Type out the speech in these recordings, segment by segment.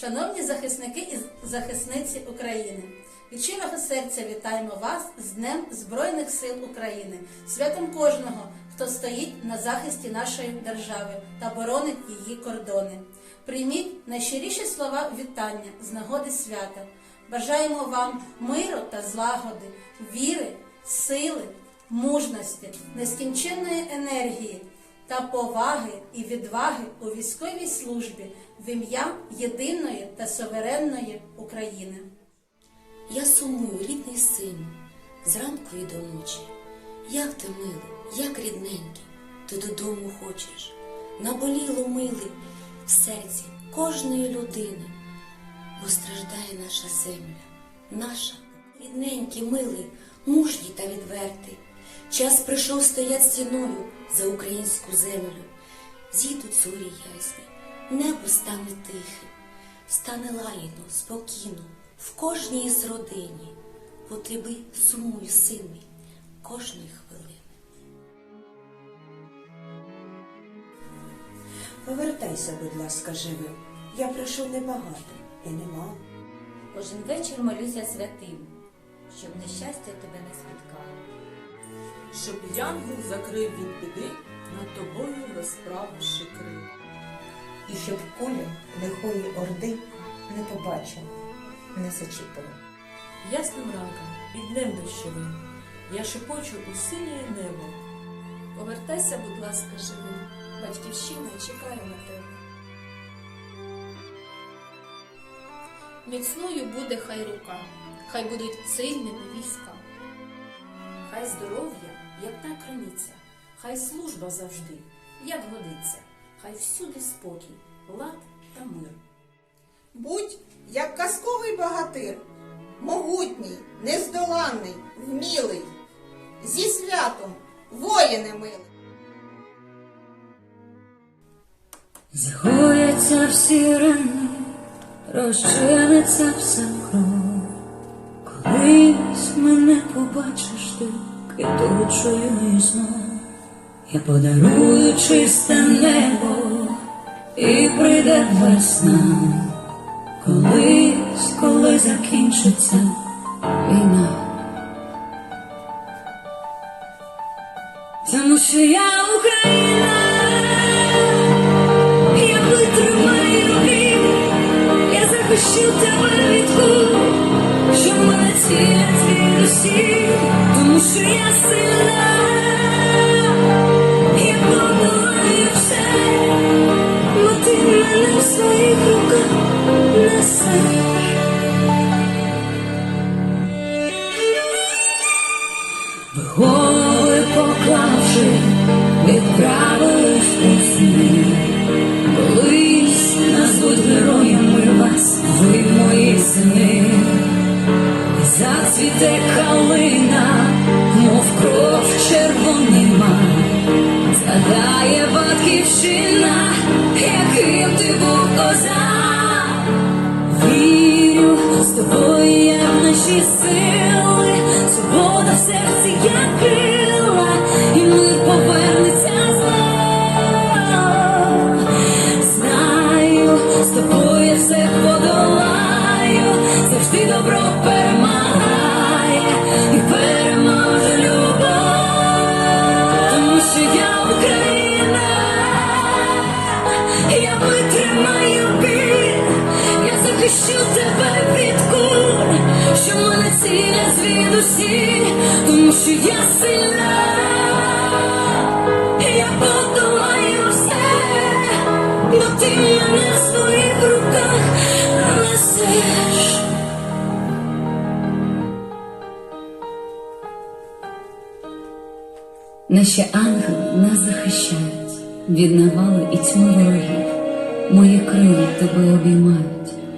Шановні захисники і захисниці України, від щирого серця вітаємо вас з Днем Збройних сил України, святом кожного, хто стоїть на захисті нашої держави та боронить її кордони. Прийміть найщиріші слова вітання з нагоди свята. Бажаємо вам миру та злагоди, віри, сили, мужності, нескінченної енергії та поваги і відваги у військовій службі в ім'я єдиної та суверенної України. Я сумую, рідний сину, зранку і до ночі. Як ти милий, як рідненький, ти додому хочеш. Наболіло милий в серці кожної людини, бо страждає наша земля, наша рідненький, милий, мужній та відвертий. Час прийшов стоять стіною за українську землю. Зійдуть зорі ясні, небо стане тихим, стане лагідно, спокійно в кожній із родині. По тебе сумую, син мій, кожної хвилини. Повертайся, будь ласка, живим. Я прошу небагато і немало. Кожен вечір молюся святим, щоб нещастя тебе не спіткало. Щоб янгол закрив від біди, над тобою розправивши крил. і щоб куля лихої орди не побачив, не зачепив. Ясним ранком під днем дощовим я шепочу у синє небо. Повертайся, будь ласка, живим. Батьківщина чекає на тебе. Міцною буде хай рука, хай будуть сильними війська. Хай здоров'я, як та криниця, хай служба завжди, як годиться, хай всюди спокій, лад та мир. Будь як казковий багатир, могутній, нездоланний, вмілий, зі святом, воїне милий. Загояться всі рани, розчиниться вся кров. Колись мене побачиш ти і знов. Я подарую чисте небо і прийде весна. Колись, коли закінчиться війна. Тому що я Україна. Батьківщина, яким ти був коза, Вірю з тобою, як наші сили, захищу тебе від куль, що мене цілять звідусіль, тому що я сильна, я подолаю все, бо ти мене в своїх руках несеш. Наші ангели нас захищають від навали і тьми ворогів. Мої крила тебе обіймають,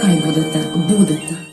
Хай буде так, буде так.